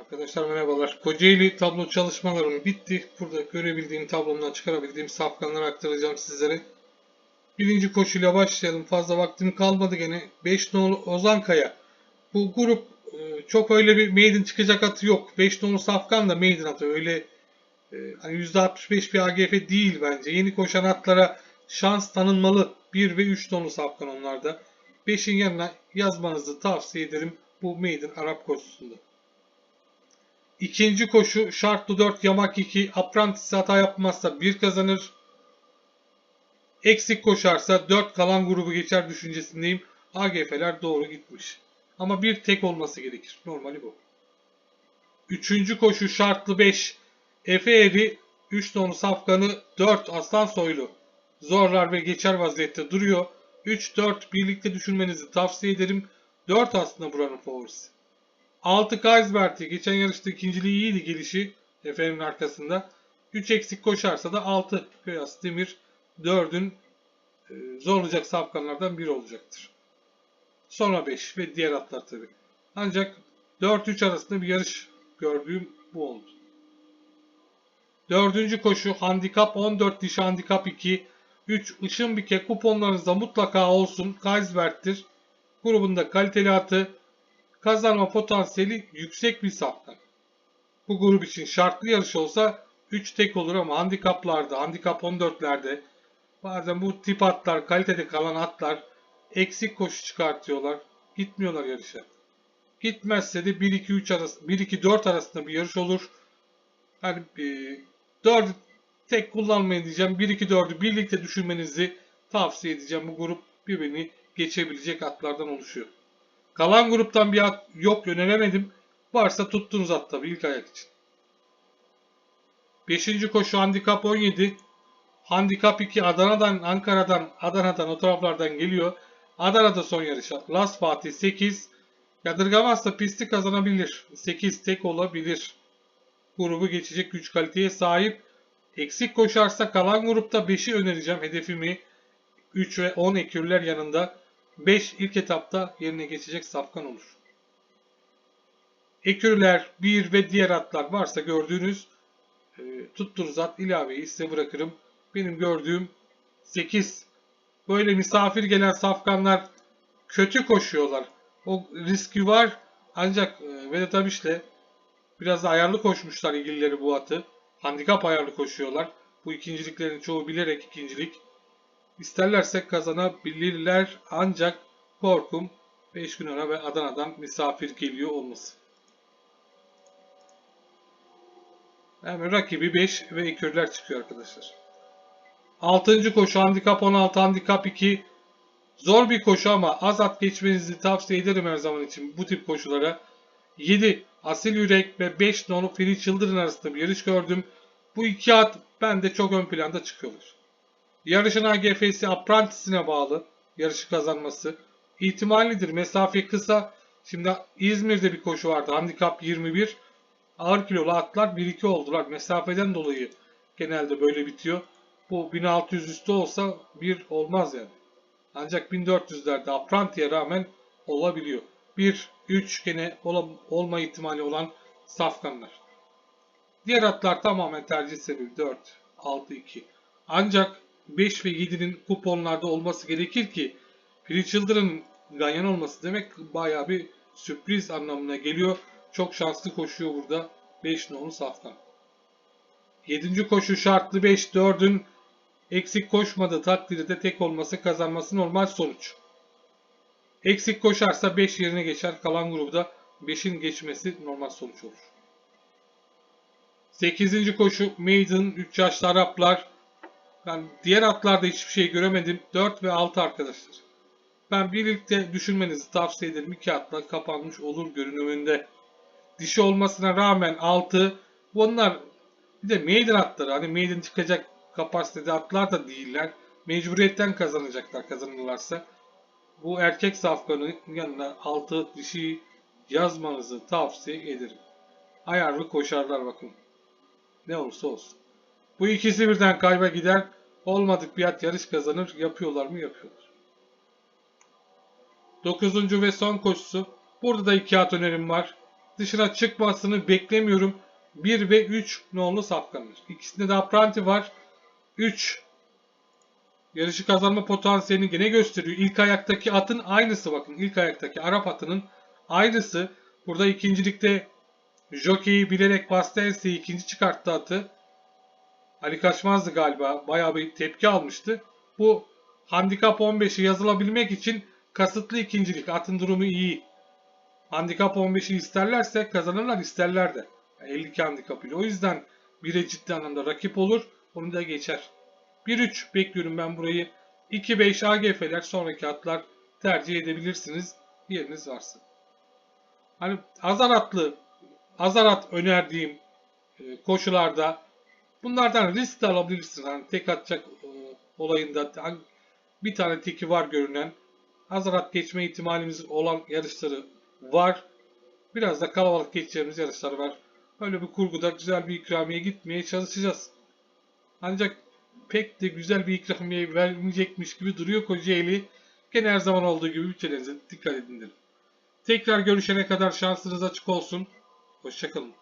Arkadaşlar merhabalar. Kocaeli tablo çalışmalarım bitti. Burada görebildiğim tablomdan çıkarabildiğim safkanları aktaracağım sizlere. Birinci koşuyla başlayalım. Fazla vaktim kalmadı gene. 5 nolu Ozan Kaya. Bu grup e, çok öyle bir maiden çıkacak atı yok. 5 nolu safkan da maiden atı. Öyle e, hani %65 bir AGF değil bence. Yeni koşan atlara şans tanınmalı. 1 ve 3 nolu safkan onlarda. 5'in yanına yazmanızı tavsiye ederim bu maiden Arap koşusunda. İkinci koşu şartlı 4 yamak 2 apprentice hata yapmazsa 1 kazanır. Eksik koşarsa 4 kalan grubu geçer düşüncesindeyim. AGF'ler doğru gitmiş. Ama bir tek olması gerekir. Normali bu. Üçüncü koşu şartlı 5. Efe Eri 3 nolu safkanı 4 aslan soylu. Zorlar ve geçer vaziyette duruyor. 3-4 birlikte düşünmenizi tavsiye ederim. 4 aslında buranın favorisi. 6 Kaisbert'i geçen yarışta ikinciliği iyiydi gelişi Efe'nin arkasında. 3 eksik koşarsa da 6 Kıyas Demir 4'ün e, zorlayacak safkanlardan biri olacaktır. Sonra 5 ve diğer atlar tabi. Ancak 4-3 arasında bir yarış gördüğüm bu oldu. Dördüncü koşu handikap 14 dişi handikap 2. 3 ışın bike kuponlarınızda mutlaka olsun. Kaisbert'tir. Grubunda kaliteli atı kazanma potansiyeli yüksek bir safkan. Bu grup için şartlı yarış olsa 3 tek olur ama handikaplarda, handikap 14'lerde bazen bu tip atlar, kalitede kalan atlar eksik koşu çıkartıyorlar. Gitmiyorlar yarışa. Gitmezse de 1-2-3 arası, 1-2-4 arasında bir yarış olur. Hani e, 4 tek kullanmayın diyeceğim. 1-2-4'ü birlikte düşünmenizi tavsiye edeceğim. Bu grup birbirini geçebilecek atlardan oluşuyor. Kalan gruptan bir at yok öneremedim. Varsa tuttuğunuz at tabii ilk ayak için. 5. koşu handikap 17. Handikap 2 Adana'dan, Ankara'dan, Adana'dan o taraflardan geliyor. Adana'da son yarış. Las Fatih 8. Yadırgamazsa pisti kazanabilir. 8 tek olabilir. Grubu geçecek güç kaliteye sahip. Eksik koşarsa kalan grupta 5'i önereceğim. Hedefimi 3 ve 10 ekürler yanında 5 ilk etapta yerine geçecek safkan olur. Ekürler, 1 ve diğer atlar varsa gördüğünüz e, tuttuğunuz at ilaveyi size bırakırım. Benim gördüğüm 8. Böyle misafir gelen safkanlar kötü koşuyorlar. O riski var. Ancak e, Vedat Abiş'le biraz da ayarlı koşmuşlar ilgilileri bu atı. Handikap ayarlı koşuyorlar. Bu ikinciliklerin çoğu bilerek ikincilik. İsterlerse kazanabilirler ancak korkum 5 gün ara ve Adana'dan misafir geliyor olması. Hemen rakibi 5 ve ekürler çıkıyor arkadaşlar. 6. koşu handikap 16 handikap 2 zor bir koşu ama az at geçmenizi tavsiye ederim her zaman için bu tip koşulara. 7 Asil Yürek ve 5 nolu Fili Çıldırın arasında bir yarış gördüm. Bu iki at bende çok ön planda çıkıyorlar. Yarışın AGF'si Apprentice'ine bağlı. Yarışı kazanması. ihtimallidir. Mesafe kısa. Şimdi İzmir'de bir koşu vardı. Handikap 21. Ağır kilolu atlar 1-2 oldular. Mesafeden dolayı genelde böyle bitiyor. Bu 1600 üstü olsa bir olmaz yani. Ancak 1400'lerde Apprentice'ye rağmen olabiliyor. 1-3 gene olma ihtimali olan safkanlar. Diğer atlar tamamen tercih sebebi 4, 6, 2. Ancak 5 ve 7'nin kuponlarda olması gerekir ki Free Children'ın ganyan olması demek bayağı bir sürpriz anlamına geliyor. Çok şanslı koşuyor burada 5 nolu saftan. 7. koşu şartlı 5 4'ün eksik koşmadığı takdirde tek olması kazanması normal sonuç. Eksik koşarsa 5 yerine geçer. Kalan grupta 5'in geçmesi normal sonuç olur. 8. koşu Maiden 3 yaşlı Araplar. Ben diğer atlarda hiçbir şey göremedim. 4 ve 6 arkadaşlar. Ben birlikte düşünmenizi tavsiye ederim. İki atla kapanmış olur görünümünde. Dişi olmasına rağmen 6. Bunlar bir de maiden atları. Hani maiden çıkacak kapasitede atlar da değiller. Mecburiyetten kazanacaklar kazanırlarsa. Bu erkek safkanın yanına 6 dişi yazmanızı tavsiye ederim. Ayarlı koşarlar bakın. Ne olursa olsun. Bu ikisi birden kayba gider. Olmadık bir at yarış kazanır. Yapıyorlar mı? Yapıyorlar. Dokuzuncu ve son koşusu. Burada da iki at önerim var. dışına çıkmasını beklemiyorum. 1 ve 3 nolu safkanlar. İkisinde de apranti var. 3 yarışı kazanma potansiyelini gene gösteriyor. İlk ayaktaki atın aynısı bakın. İlk ayaktaki Arap atının aynısı. Burada ikincilikte jockey'i bilerek Bastense'yi ikinci çıkarttı atı. Ali Kaçmaz'dı galiba. Bayağı bir tepki almıştı. Bu handikap 15'i yazılabilmek için kasıtlı ikincilik. Atın durumu iyi. Handikap 15'i isterlerse kazanırlar isterler de. Yani 52 handikap. O yüzden bire ciddi anlamda rakip olur. Onu da geçer. 1-3 bekliyorum ben burayı. 2-5 AGF'ler sonraki atlar tercih edebilirsiniz. Yeriniz varsa. Hani azar atlı, azar at önerdiğim e, koşularda bunlardan risk de alabilirsiniz. Hani tek atacak e, olayında bir tane teki var görünen. Azar at geçme ihtimalimiz olan yarışları var. Biraz da kalabalık geçeceğimiz yarışlar var. Öyle bir kurguda güzel bir ikramiye gitmeye çalışacağız. Ancak pek de güzel bir ikramiye vermeyecekmiş gibi duruyor Kocaeli. Gene her zaman olduğu gibi bütçelerinize dikkat edin derim. Tekrar görüşene kadar şansınız açık olsun. Hoşçakalın.